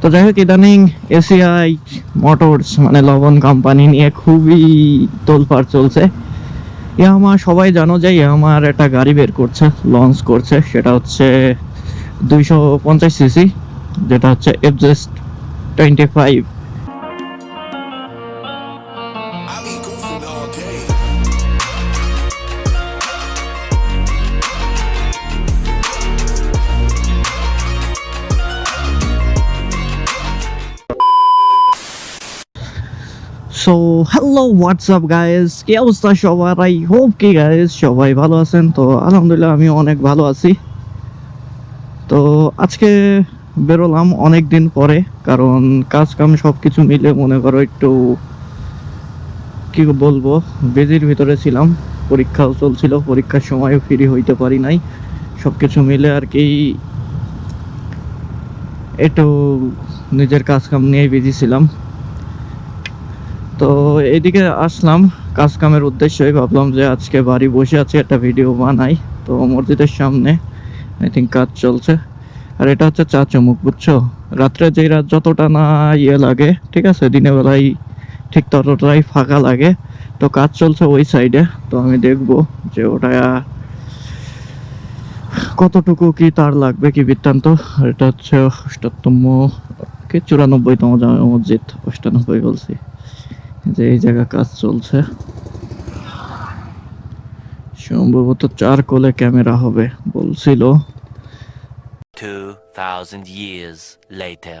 তো যাই হোক, ইদানিং এসিআই মোটরস মানে লবণ কোম্পানি নিয়ে খুবই তোলপাড় চলছে। ইয়ামা সবাই জানো যে ইয়ামার একটা গাড়ি বের করছে লঞ্চ করছে, সেটা হচ্ছে দুইশো পঞ্চাশ সিসি যেটা হচ্ছে FZS twenty five so hello WhatsApp guys কি অবস্থা সবার? আই হোপ কি গাইস সবাই ভালো আছেন। তো, আলহামদুলিল্লাহ আমি অনেক ভালো আছি। তো, আজকে বেরোলাম অনেক দিন পরে, কারণ কাজ কাম সব কিছু মিলে মনে করো একটু, কি বলব বেজির ভিতরে ছিলাম। পরীক্ষাও চলছিল, পরীক্ষার সময়ও ফ্রি হইতে পারি নাই। সব কিছু মিলে আর কি একটু নিজের কাজ কাম নিয়ে বিজি ছিলাম। তো এদিকে আসলাম কাজ কামের উদ্দেশ্যে ভাবলাম যে আজকে বাড়ি বসে আছে, একটা ভিডিও বানাই। তো মসজিদের সামনে আই থিঙ্ক কাজ চলছে। আর এটা হচ্ছে চা চমুক, বুঝছ? রাত্রে যে রাত যতটা না ইয়ে লাগে, ঠিক আছে? দিনের বেলায় ঠিক ততটাই ফাঁকা লাগে। তো কাজ চলছে ওই সাইডে তো আমি দেখব যে ওটা কতটুকু কি তার লাগবে, কি বৃত্তান্ত। এটা হচ্ছে অষ্টাত্তম, কি? চুরানব্বইতম জামা মসজিদ, অষ্টানব্বই বলছি। যে এই জায়গা কাজ চলছে। সম্ভবত চার কোলে ক্যামেরা হবে বলছিল। 2,000 years later.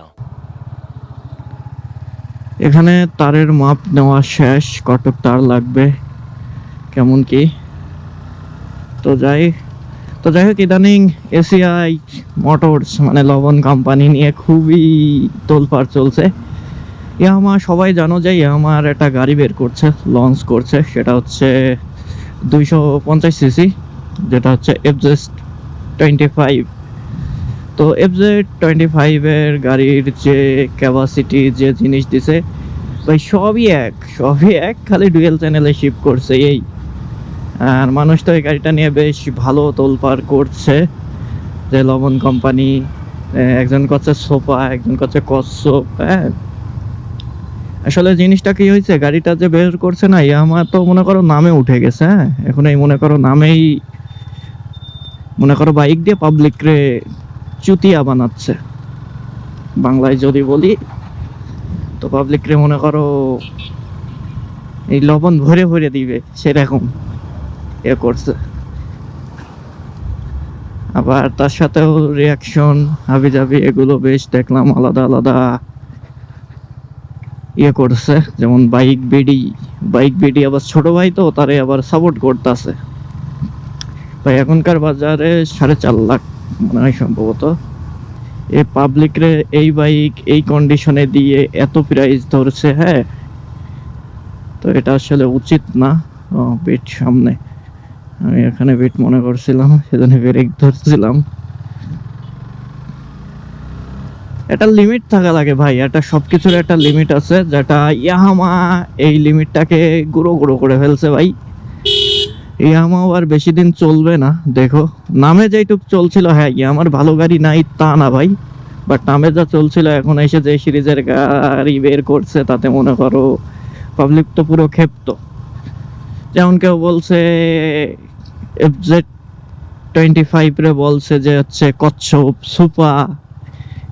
এখানে তারের মাপ নেওয়া শেষ কটক তার লাগবে কেমন কি? তো যাই তো যাই হোক ইদানিং এসিআই মোটরস মানে লবণ কোম্পানি নিয়ে খুবই তোলপাড় চলছে। ইয়ামা, সবাই জানো যে ইয়ামার একটা গাড়ি বের করছে লঞ্চ করছে। সেটা হচ্ছে দুইশো পঞ্চাশ সিসি যেটা হচ্ছে এফজেস্ট টোয়েন্টি ফাইভ তো এফজেড টোয়েন্টি ফাইভের গাড়ির যে ক্যাপাসিটি যে জিনিস দিছে, ভাই, সবই এক সবই এক, খালি ডুয়েল চ্যানেলে শিফট করছে এই। আর মানুষ তো এই গাড়িটা নিয়ে বেশ ভালো তোলপার করছে, যে লবণ কোম্পানি একজন করছে সোফা, একজন করছে কচ্ছপ হ্যাঁ। আসলে জিনিসটা কি হয়েছে? গাড়িটা যে বের করছে না ইয়ামা তো মনে করো নামে উঠে গেছে হ্যাঁ? এখন এই মনে করো নামেই, মনে করো বাইক দিয়ে পাবলিক রে চুতিয়া বানাচ্ছে। বাংলায় যদি বলি, তো পাবলিক রে মনে করো এই লবণ ভরে ভরে দিবে, সেরকম এ করছে। আবার তার সাথেও রিয়াকশন হাবি জাবি এগুলো বেশ দেখলাম আলাদা আলাদা। ইয়ে করছে, যেমন বাইক বেডি বাইক বেডি আবার ছোট ভাই তো, তারে আবার সাপোর্ট করতেছে। ভাই, এখনকার বাজারে সাড়ে চার লাখ মনে হয় সম্ভবত। এ পাবলিক রে এই বাইক, এই কন্ডিশনে দিয়ে এত প্রাইস ধরছে হ্যাঁ? তো এটা আসলে উচিত না বেট সামনে। আমি এখানে বেট মনে করছিলাম, সেজন্য ব্রেক ধরছিলাম। একটা লিমিট থাকা লাগে ভাই, একটা সবকিছুর একটা লিমিট আছে, যেটা ইয়াহামা এই লিমিটটাকে গুঁড়ো গুঁড়ো করে ফেলছে ভাই। ইয়ামাও আর বেশি দিন চলবে না, দেখো। নামে যেইটুক চলছিল হ্যাঁ ইয়ামার ভালো গাড়ি নাই তা না ভাই বাট নামে যা চলছিল, এখন এসে যে সিরিজের গাড়ি বের করছে, তাতে মনে করো পাবলিক তো পুরো ক্ষেপ্ত। যেমন কেউ বলছে এফজেড টোয়েন্টি ফাইভ রে বলছে যে হচ্ছে কচ্ছপ, সুপা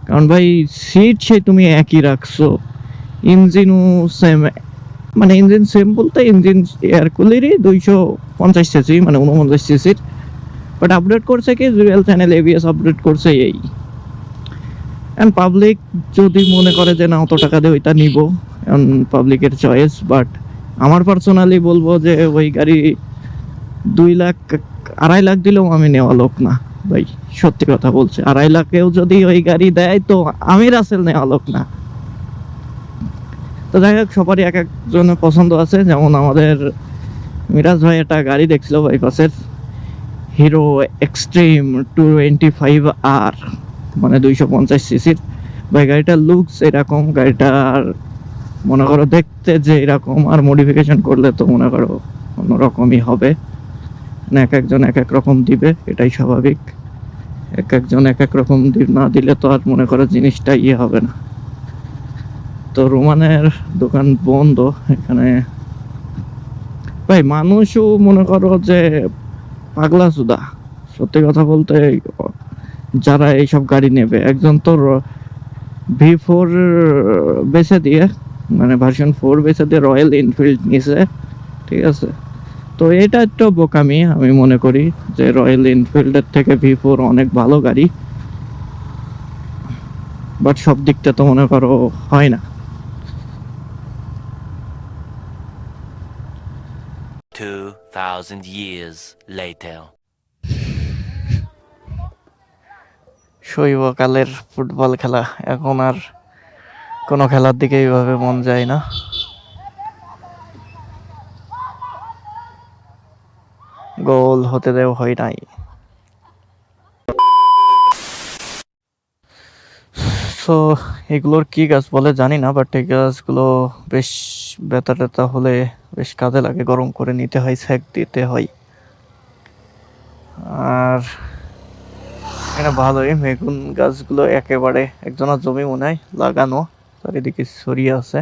কারণ ভাই সিট সে তুমি একই রাখছো। ইঞ্জিনও সেম মানে ইঞ্জিন সেম বলতে ইঞ্জিন এয়ার কুলারই দুইশো পঞ্চাশ সিসি মানে উনপঞ্চাশ সিসির বাট আপডেট করছে কি? রিয়েল চ্যানেল এবিএস আপডেট করছে এই। অ্যান্ড পাবলিক যদি মনে করে যে না, অত টাকা দিয়ে ওইটা নিব পাবলিকের চয়েস বাট আমার পার্সোনালি বলব যে ওই গাড়ি দুই লাখ, আড়াই লাখ দিলেও আমি নেওয়া লোক না। ভাই, সত্যি কথা বলছে। আড়াই লাখেও যদি ওই গাড়ি দেয়, তো আমি রাসেল নেওয়া লোক না। তো যাই হোক, সবারই এক একজনের পছন্দ আছে। যেমন আমাদের মিরাজ ভাই একটা গাড়ি দেখছিল বাইপাসের। Hero Xtreme two twenty five আর মানে দুইশো পঞ্চাশ সিসির। ভাই, গাড়িটার লুকস এরকম, গাড়িটার মনে করো দেখতে যে এরকম, আর মডিফিকেশন করলে তো মনে করো অন্যরকমই হবে। মানে এক একজন এক এক রকম দিবে, এটাই স্বাভাবিক। এক একজন এক এক রকম না দিলে তো আর মনে করো জিনিসটা ইয়ে হবে না। তো রোমানের দোকান বন্ধ, এখানে ভাই, মানুষও মনে করো যে পাগলা সুদা। সত্যি কথা বলতে, যারা এইসব গাড়ি নেবে, একজন তো ভি ফোর বেছে দিয়ে মানে ভার্সন ফোর বেছে দিয়ে রয়্যাল এনফিল্ড নিছে, ঠিক আছে? তো এটা একটু বোকামি আমি মনে করি যে রয়্যাল এনফিল্ডের থেকে ভি ফোর অনেক ভালো গাড়ি। বাট সব দিকটা তো মনে করো হয় না। 2,000 years later. শৈবকালের ফুটবল খেলা এখন আর কোনো খেলার দিকে এইভাবে মন যায় না। গোল হতে দেও হয় নাই। সো এগুলোর কি গাছ বলে জানি না বাট এই গাছগুলো বেশ ব্যথা ট্যাথা হলে বেশ কাজে লাগে, গরম করে নিতে হয়, সেক দিতে হয়। আর এটা ভালোই মেগুন গাছগুলো একেবারে একজনের জমি মনে হয়, লাগানো, চারিদিকে ছড়িয়ে আছে।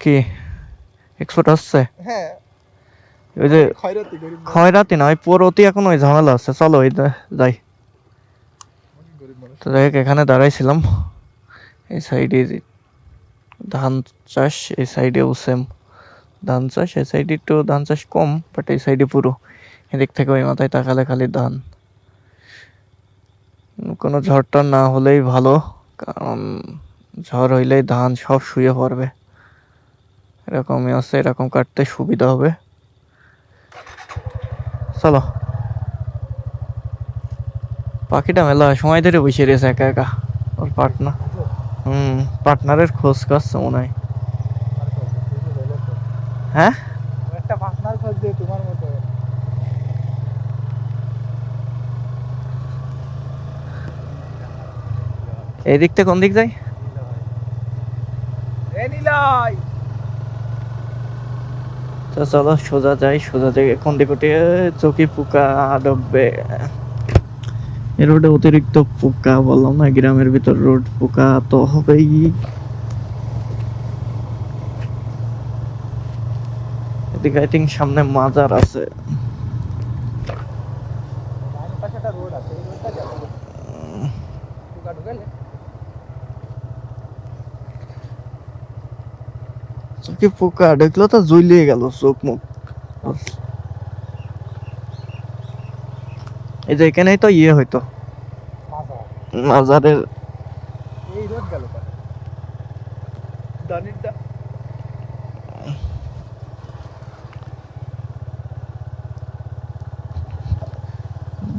কি এক্সপোর্ট আসছে হ্যাঁ। ওই যে খয়রাতি না ওই পরতি এখন ওই ঝামেলা আছে। চলো ওই যাই। তো যাই হোক, এখানে দাঁড়াইছিলাম। এই সাইডে ধান চাষ এই সাইডেও সেম ধান চাষ এই সাইডে একটু ধান চাষ কম বাট এই সাইডে পুরো। এদিক থেকে ওই মাথায় তাকালে খালি ধান। কোনো ঝড়টা না হলেই ভালো কারণ ঝড় হইলেই ধান সব শুয়ে পড়বে। এরকমই আছে এরকম কাটতে সুবিধা হবে। চলো। পাখিটা মেলা সময় ধরে বসে রয়েছে একা একা। ওর পার্টনার হুম পার্টনারের খোঁজ কাচ্ছে মনে হয়। হ্যাঁ? একটা পার্টনার তোমার মতো। এই দিক থেকে কোন দিক যাই? এ নিলয়। তো চলো, সোজা যাই, সোজা থেকে কোন দিকে উঠে চকি পোকা ডববে এ রোডে অতিরিক্ত পোকা বললাম না, গ্রামের ভিতর রোড পোকা তো হবেই। এদিকে আই থিঙ্ক সামনে মাজার আছে ডান পাশে একটা রোড আছে এই রোডটা যাবে ঢুকা ঢুকালে চোখে পোকা দেখল তো জ্বলিয়ে গেল চোখ মুখ। এই যে এখানেই তো ইয়ে হইতো মাজারের এই রোড গেল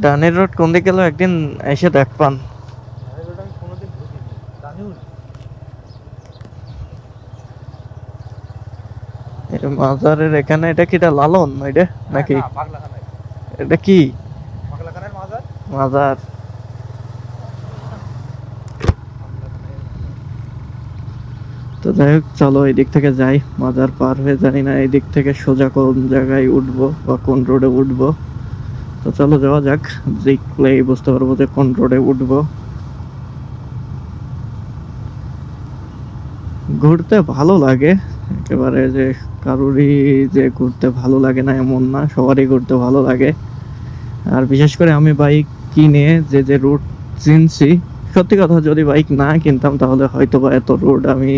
ডানের রোড কোন দিকে গেল? একদিন এসে দেখ পান এই রোড আমি কোনোদিন ঢুকিনি দানিউর এই মাজারের এখানে এটা কি এটা লালন এটা নাকি? এটা কি? মাজার? তো যাই হোক চলো এই দিক থেকে যাই। মাজার পার হয়ে জানি না এই দিক থেকে সোজা কোন জায়গায় উঠবো বা কোন রোডে উঠবো। তো চলো যাওয়া যাক। দেখলেই বুঝতে পারব যে কোন রোডে উঠবো। ঘুরতে ভালো লাগে। একেবারে যে কারোরই যে ঘুরতে ভালো লাগে না এমন না, সবারই ঘুরতে ভালো লাগে। আর বিশেষ করে আমি বাইক কিনে যে যে রুট চিনছি, সত্যি কথা যদি বাইক না কিনতাম তাহলে হয়তো বা এত রোড আমি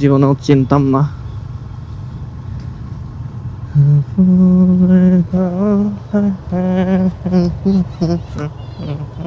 জীবনেও চিনতাম না।